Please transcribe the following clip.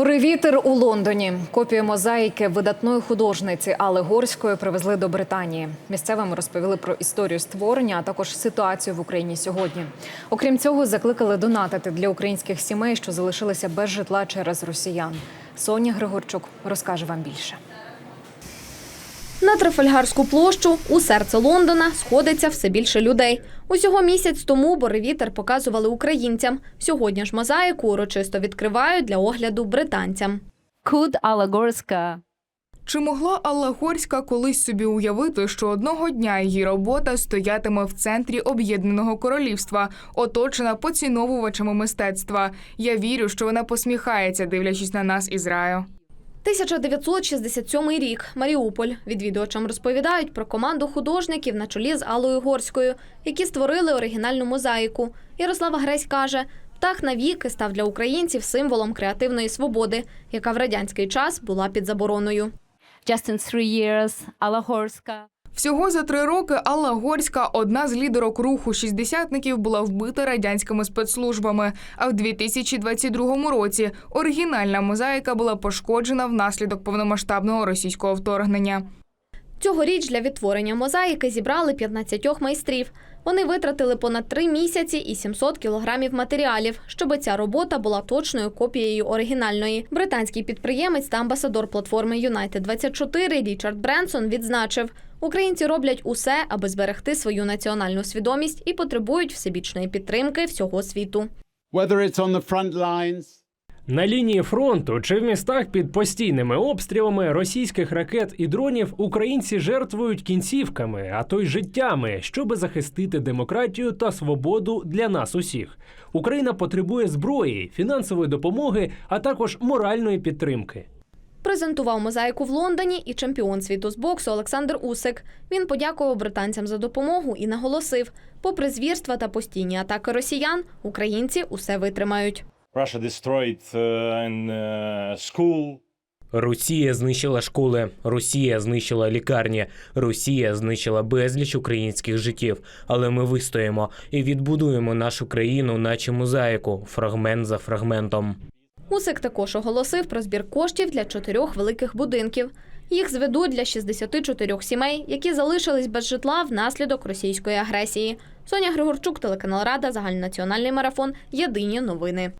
Буревітер у Лондоні. Копію мозаїки видатної художниці Алли Горської привезли до Британії. Місцевим розповіли про історію створення, а також ситуацію в Україні сьогодні. Окрім цього, закликали донатити для українських сімей, що залишилися без житла через росіян. Соня Григорчук розкаже вам більше. На Трафальгарську площу у серце Лондона сходиться все більше людей. Усього місяць тому Боревітер показували українцям. Сьогодні ж мозаїку урочисто відкривають для огляду британцям. Could Алагорська Чи могла Алла Горська колись собі уявити, що одного дня її робота стоятиме в центрі Об'єднаного Королівства, оточена поціновувачами мистецтва? Я вірю, що вона посміхається, дивлячись на нас із раю. 1967 рік. Маріуполь. Відвідувачам розповідають про команду художників на чолі з Аллою Горською, які створили оригінальну мозаїку. Ярослава Гресь каже, птах навіки став для українців символом креативної свободи, яка в радянський час була під забороною. Just in three years Алагорська Всього за три роки Алла Горська, одна з лідерок руху шістдесятників, була вбита радянськими спецслужбами. А в 2022 році оригінальна мозаїка була пошкоджена внаслідок повномасштабного російського вторгнення. Цьогоріч для відтворення мозаїки зібрали 15 майстрів. Вони витратили понад три місяці і 700 кілограмів матеріалів, щоб ця робота була точною копією оригінальної. Британський підприємець та амбасадор платформи United 24 Річард Бренсон відзначив, українці роблять усе, аби зберегти свою національну свідомість і потребують всебічної підтримки всього світу. На лінії фронту чи в містах під постійними обстрілами російських ракет і дронів українці жертвують кінцівками, а то й життями, щоби захистити демократію та свободу для нас усіх. Україна потребує зброї, фінансової допомоги, а також моральної підтримки. Презентував мозаїку в Лондоні і чемпіон світу з боксу Олександр Усик. Він подякував британцям за допомогу і наголосив: попри звірства та постійні атаки росіян, українці усе витримають. Russia destroyed uh, an uh, school. Росія знищила школи, Росія знищила лікарні, Росія знищила безліч українських життів. Але ми вистоїмо і відбудуємо нашу країну, наче мозаїку, фрагмент за фрагментом. Усик також оголосив про збір коштів для чотирьох великих будинків. Їх зведуть для 64 сімей, які залишились без житла внаслідок російської агресії. Соня Григорчук, телеканал Рада, загальнонаціональний марафон. Єдині новини.